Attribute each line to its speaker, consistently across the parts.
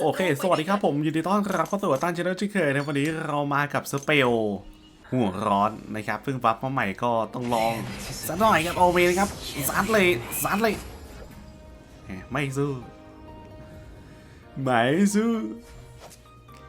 Speaker 1: โอเค สวัสดีครับผมยินดีต้อนรับเข้าสู่ตันช n นลที่เคยนะวันนี้เรามากับสเปลหัวร้อนนะครับเพิ่งบัฟมาใหม่ก็ต้องลองสักหน่อยครับโอเวนะครับซัดเลยซัดเลยไม่สู้ไม่สู้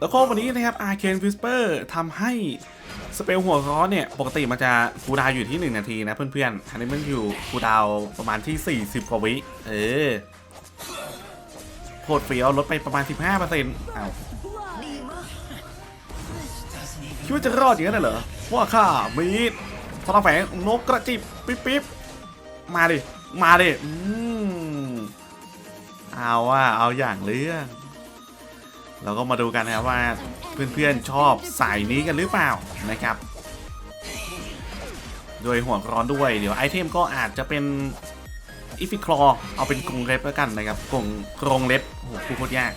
Speaker 1: แล้วก็วันนี้นะครับ Arcane Whisper ทำให้สเปลหัวร้อนเนี่ย ปกติมันจะคูดาวอยู่ที่ 1 นาทีนะเพื่อนๆอันนี้มันอยู่คูดาวประมาณที่ 40 กว่าวิ เออ โคตรเฟี้ยวลดไปประมาณ 15%อ้าคิดว่าจะรอดอย่างนั้นเหรอว่าข้ามีพลังแฝงนกกระจิบปิ๊บปิ๊บมาดิ มาดิ อืมเอาว่าเอาอย่างเรื่องเราก็มาดูกันนะครับว่าเพื่อนๆชอบสายนี้กันหรือเปล่านะครับ โดยหัวร้อนด้วย เดี๋ยวไอเทมก็อาจจะเป็น อีฟิคลอเอาเป็นกรงเล็บแล้วกันนะครับกรงกรงเล็บโอ้โหพูดโคตรยาก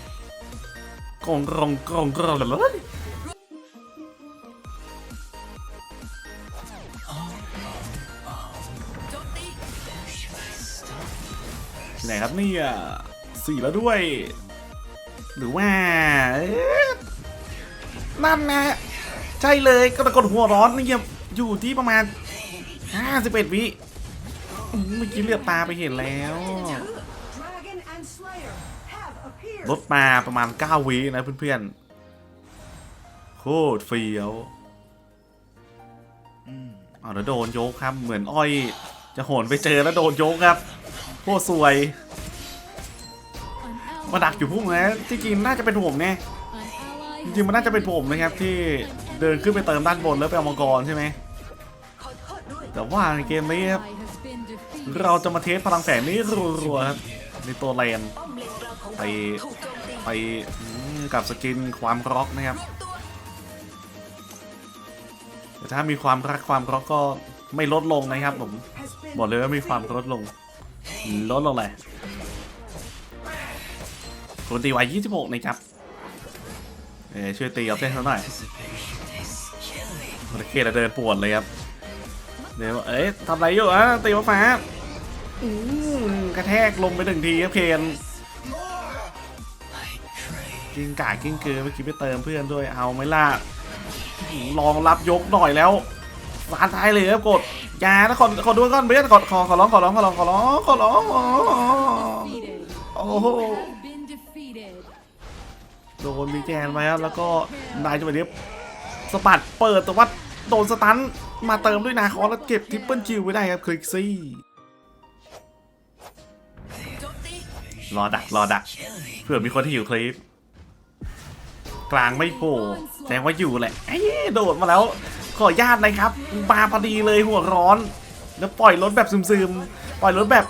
Speaker 1: กรงกรงกรงกรงเลยที่ไหนครับเนี่ยสี่แล้วด้วย หรือว่านั่นนะใช่เลยก็ตะกดหัวร้อนนี่ยอยู่ที่ประมาณ51วิอืม เมื่อกี้เลือดตาไปเห็นแล้วลดมาประมาณ 9 วินะเพื่อนๆ โคตรเฟี้ยวอืมเอแล้วโดนโยกครับ เหมือนอ้อย จะโหนไปเจอแล้วโดนโยกครับ โคตรสวย มาดักอยู่พุ่งนะที่จริงน่าจะเป็นผมไงจริงมันน่าจะเป็นผมนะครับที่เดินขึ้นไปเติมด้านบนแล้วไปเอามังกรใช่ไหมแต่ว่าในเกมนี้ครับ เราจะมาเทสพลังแฝงนี้รัวๆครับในตัวแลนไปไปกับสกินความร็อกนะครับแต่ถ้ามีความรักความร็อกก็ไม่ลดลงนะครับผมบอกเลยว่ามีความลดลง ลดลงเลยคนตีไว้26นะครับเออช่วยตีเอาเส้นเขาหน่อยโอเคเราเดินปวดเลยครับ เดี๋ยวเอ๊ะทำไรอยู่อะตีฟ้าฟ้าอืมกระแทกลงไปหนึ่งทีครับเคนกิ้งก่ากิ้งเกลือเมื่อกี้ไปเติมเพื่อนด้วยเอาไหมล่ะลองรับยกหน่อยแล้วสานท้ายเลยครับกดอยานะขอขอดูก่อนเพื่อนขอขอขอร้องขอร้องขอร้องขอร้องขอร้องโอ้โหโดนมีแกนไปครับแล้วก็นายจะไปเรียบสะบัดเปิดแต่ว่าโดนสตัน มาเติมด้วยนาคอแล้วเก็บทริปเปิลคิวไว้ได้ครับคลิกซี่รอดักรอดักเผื่อมีคนที่อยู่คลิป กลางไม่โผล่แสดงว่าอยู่แหละเอ้ยโดดมาแล้ว ขอญาตเลยครับมาพอดีเลยหัวร้อน แล้วปล่อยรถแบบซึมๆ ปล่อยรถแบบ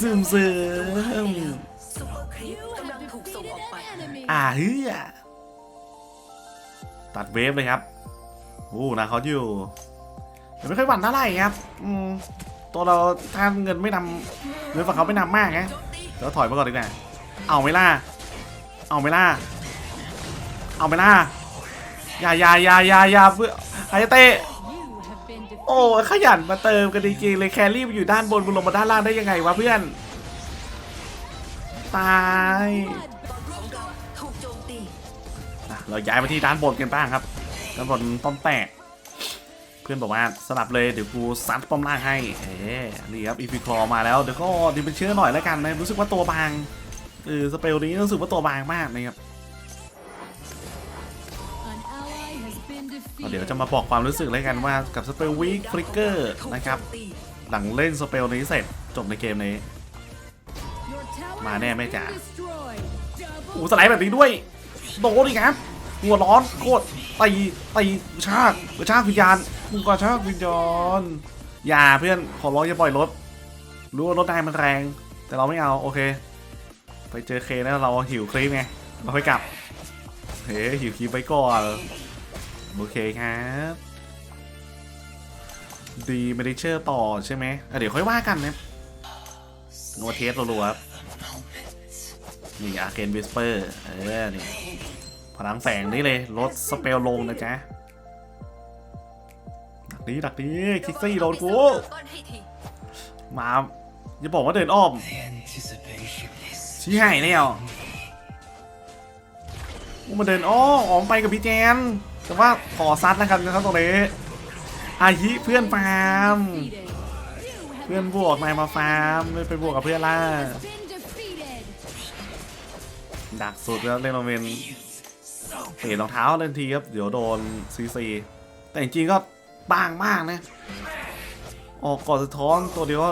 Speaker 1: ซึมๆ
Speaker 2: ซุปเปอร์ครีปกำลังถูกส่งออกไป
Speaker 1: อ่าเฮือตัดเวฟเลยครับ โอ้นะเขาอยู่ ไม่ค่อยหวั่นเท่าไหร่ครับอืมตัวเราถ้าเงินไม่นำเงินฝั่งเขาไม่นำมากไงเดี๋ยวถอยมาก่อนดีกว่าเอาไม่ล่ะเอาไม่ล่ะเอาไม่ล่ะอย่าอย่าอย่าอย่าอย่าเพื่อไอเตโอ้ขยันมาเติมกันจริงๆเลยแครี่อยู่ด้านบนมึงลงมาด้านล่างได้ยังไงวะเพื่อน ตาย
Speaker 2: เรา
Speaker 1: ย้ายมาที่ด้านบนกันบ้างครับด้านบนป้อมแตก พื่อนบอกว่าสลับเลยเดี๋ยวกูซัดป้อมล่างให้เอ๊นี่ครับอีพีคลอมาแล้วเดี๋ยวก็ดีเป็นเชื่อหน่อยแล้วกันนะรู้สึกว่าตัวบางเออสเปลนี้รู้สึกว่าตัวบางมากนะครับเดี๋ยวจะมาบอกความรู้สึกแล้วกันว่ากับสเปลวีคฟลิกเกอร์นะครับหลังเล่นสเปลนี้เสร็จจบในเกมนี้
Speaker 3: มาแน่แม่จ๋า
Speaker 1: โอ้สไลด์แบบนี้ด้วยโดนอีกครับหัวร้อนโคตรตีตีชากกระชากวิญญาณ มึงกระชากวิญญาณอย่าเพื่อนขอร้องอย่าปล่อยรถ รู้ว่ารถนายมันแรง แต่เราไม่เอาโอเค ไปเจอเคแล้วเราหิวคลิปไงเราค่อยกลับเฮ้หิวคีบไปก่อนโอเคครับดีไม่ได้เชื่อต่อใช่ไหมเดี๋ยวค่อยว่ากันนะโนเทสรัวๆครับนี่อาเกนวิสเปอร์เออนี่พลังแฝงนี่เลยลดสเปลลงนะจ๊ะ ดักนี้ดักนี้คิกซี่โดนกู
Speaker 2: ก้อนให้ที
Speaker 1: มาอย่าบอกว่าเดินอ้อมชี้ให้แล้วกูมาเดินอ้อออกไปกับพี่แจนแต่ว่าขอซัดนะครับนะครับตรงนี้อายิเพื่อนฟาร์มเพื่อนบวกนายมาฟาร์มไม่ไปบวกกับเพื่อนล่ะดักสุดแล้วเล่นโรเมนเตะรองเท้าเล่นทีครับเดี๋ยวโดนซีซีแต่จริงๆก็ บางมากนะ ออกก่อนสะท้อนตัวเดียวก็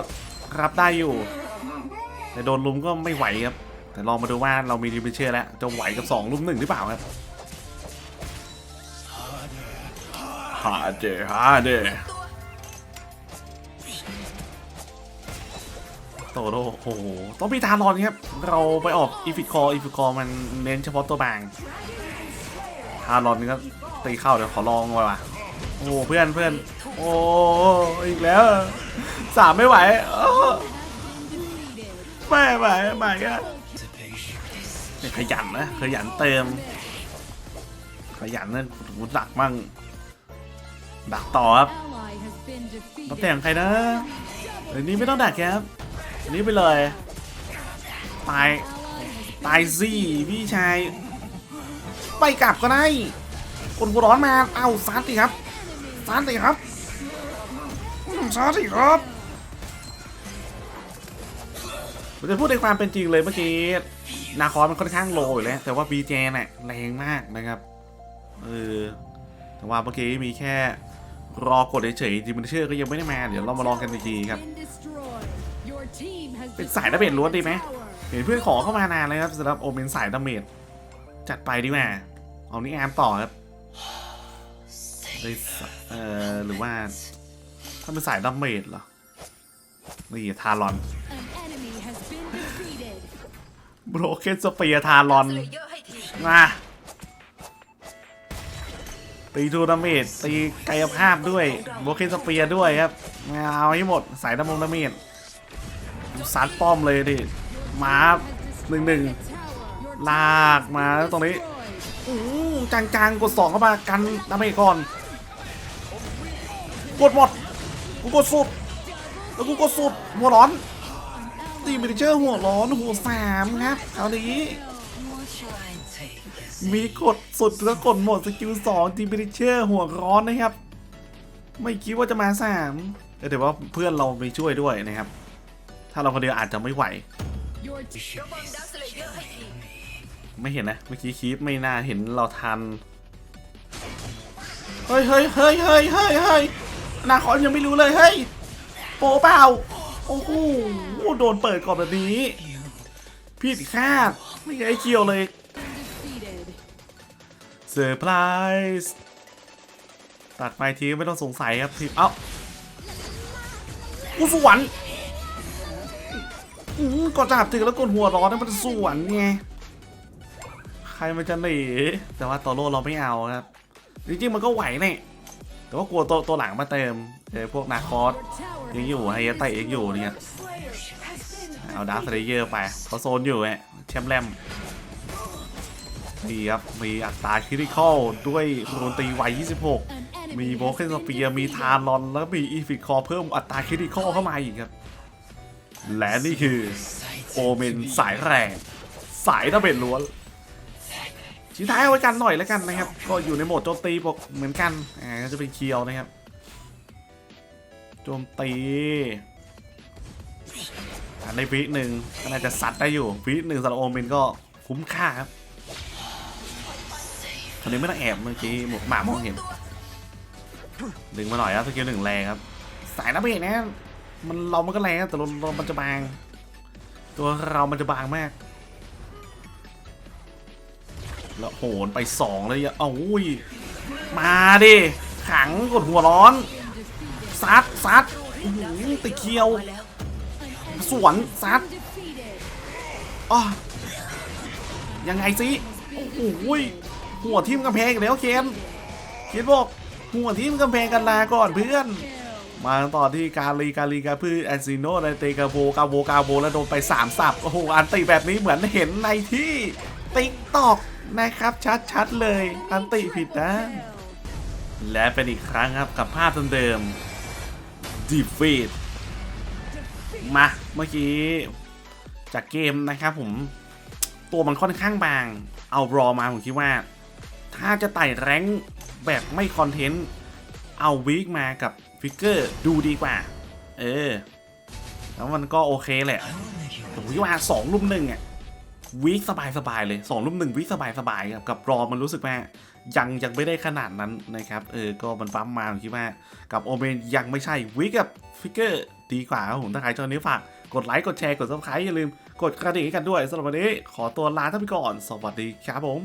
Speaker 1: รับได้อยู่ แต่โดนลุมก็ไม่ไหวครับ แต่ลองมาดูว่าเรามีดีเบเชอร์แล้วจะไหวกับ2ลุมหนึ่งหรือเปล่าครับฮาเดฮาเดโตโดโอ้โห ต้องมีทารอนครับ เราไปออกอีฟิคออีฟิคอมันเน้นเฉพาะตัวบางทารอนนี่ก็ตีเข้าเดี๋ยวขอลองหน่อยว่ะ โอ้เพื่อนเพื่อนโอ้อีกแล้วสามไม่ไหวไม่ไหวไม่ก็เนี่ยขยันนะขยันเติม ขยันนะหูดักมั่งดักต่อครับต้อแต่งใครนะเดี๋ยวนี้ไม่ต้องดักครับอันนี้ไปเลยตายตายสิพี่ชายไปกลับก็ได้คนหัวร้อนมา เอ้าซัดดิครับ ซัดดิครับซัดดิครับผมจะพูดในความเป็นจริงเลยเมื่อกี้นาคอสมันค่อนข้างโลอยู่แล้วแต่ว่าบีเจน่ะแรงมากนะครับเออแต่ว่าเมื่อกี้มีแค่รอกดเฉยๆดิมันเชื่อก็ยังไม่ได้มา เดี๋ยวเรามาลองกันอีกทีครับ เป็นสายดาเมจล้วนดีไหมเห็นเพื่อนขอเข้ามานานเลยครับสำหรับโอเมนสายดาเมจจัดไปดีกว่าเอานี่อมต่อครับ เลยสเอ่อหรือว่า ถ้าเป็นสายดาเมจเหรอ นี่ทารอนโบรเคนสเปียทารอน
Speaker 2: สเลเยอร์ให้ที
Speaker 1: มาตีทูดาเมจตีกายภาพด้วยโบรเคนสเปียด้วยครับมาเอาให้หมดสายดามงดาเมจซัดป้อมเลยดิมาหนึ่งหนึ่งลากมาแล้วตรงนี้อู้จางๆกดสองเข้ามากันดาเมจก่อน กดหมด กูกดสุด แล้วกูกดสุด หัวร้อน ตีมิเจอร์หัวร้อนหัวสามครับเอาดีมีกดสุดแล้วกดหมดสกิลสองตีมิเจอร์หัวร้อนนะครับ ไม่คิดว่าจะมาสามแต่ว่าเพื่อนเราไปช่วยด้วยนะครับ ถ้าเราคนเดียวอาจจะไม่ไหว ไม่เห็นนะเมื่อกี้คีปไม่น่าเห็นเราทัน เฮ้ยเฮ้ยเฮ้ยเฮ้ยเฮ้ยเฮ้ย นาคอนยังไม่รู้เลยเฮ้ยโปเปล่าโอ้โหโดนเปิดก่อนแบบนี้ผิดคาดไม่ไอเคียวเลยเซอร์ไพรส์ตัดไปทีไม่ต้องสงสัยครับทีเอ้ากูสวนอืมก่อนจะหับถึงแล้วกดหัวร้อนนั่นมันสวนไงใครมันจะหนีแต่ว่าตัวโลเราไม่เอาครับจริงๆมันก็ไหวเนี่ย แต่ว่ากลัวตัวตัวหลังมาเติมเจอพวกนาคอสยังอยู่ไฮยาไตยังอยู่เนี่ยเอาดาร์คเลเยอร์ไปเขาโซนอยู่ไงแชมป์แรมมีครับ มีอัตราคริติคอลด้วยโรนตีไว26 มีโบเคนสเปียมีทารอน แล้วมีอีฟิคอเพิ่มอัตราคริติคอลเข้ามาอีกครับ และนี่คือ โอเมนสายแรง สายดาเมจล้วน ชิ้นท้ายเอาไว้กันหน่อยแล้วกันนะครับ ก็อยู่ในโหมดโจมตีปกเหมือนกันอ่าก็จะเป็นเคียวนะครับ โจมตีอ่าในวิหนึ่งก็น่าจะซัดได้อยู่วิหนึ่งสำหรับโอเมนก็คุ้มค่าครับคนนี้ไม่ต้องแอบเมื่อกี้หมหมามองเห็นดึงมาหน่อยครับสกิลหนึ่งแรงครับ สายน้ำเบรกนะมันเรามันก็แรงแต่เราเรามันจะบาง ตัวเรามันจะบางมาก แล้วโหนไปสองเลยอะเอาอุ้ย มาดิ ขังกดหัวร้อน ซัดซัดอื้อหือตะเคียว สวนซัดอ๋อยังไงสิโอ้โหยหัวทิ่มกำแพงอีกแล้วเคนเคนบอกหัวทิ่มกำแพงกันลาก่อนเพื่อน มาต่อที่กาลีกาลีกาพือแอนซิโนในเตกาโบกาโบกาโบแล้วโดนไปสามสับโอ้โหอันติแบบนี้เหมือนเห็นในที่ติ๊กตอก นะครับชัดๆเลย อันติผิดนะ และเป็นอีกครั้งครับกับภาพเดิมๆ defeat มาเมื่อกี้จากเกมนะครับผมตัวมันค่อนข้างบาง เอารอมาผมคิดว่า ถ้าจะไต่แรงแบบไม่คอนเทนต์ เอาวีคมากับฟิกเกอร์ดูดีกว่า เออ แล้วมันก็โอเคแหละผมคิดว่าสองลุมหนึ่งอะ วีคสบายๆเลยสองลุมหนึ่งวีคสบายๆครับกับรอมันรู้สึกว่ายังยังไม่ได้ขนาดนั้นนะครับเออก็มันปั๊มมาผมคิดว่ากับโอเมนยังไม่ใช่วีคกับฟิกเกอร์ดีกว่าครับผมถ้าใครชอบนี้ฝากกดไลค์กดแชร์กดซับสไครต์อย่าลืมกดกระดิ่งให้กันด้วยสำหรับวันนี้ขอตัวลาท่านไปก่อน สวัสดีครับผม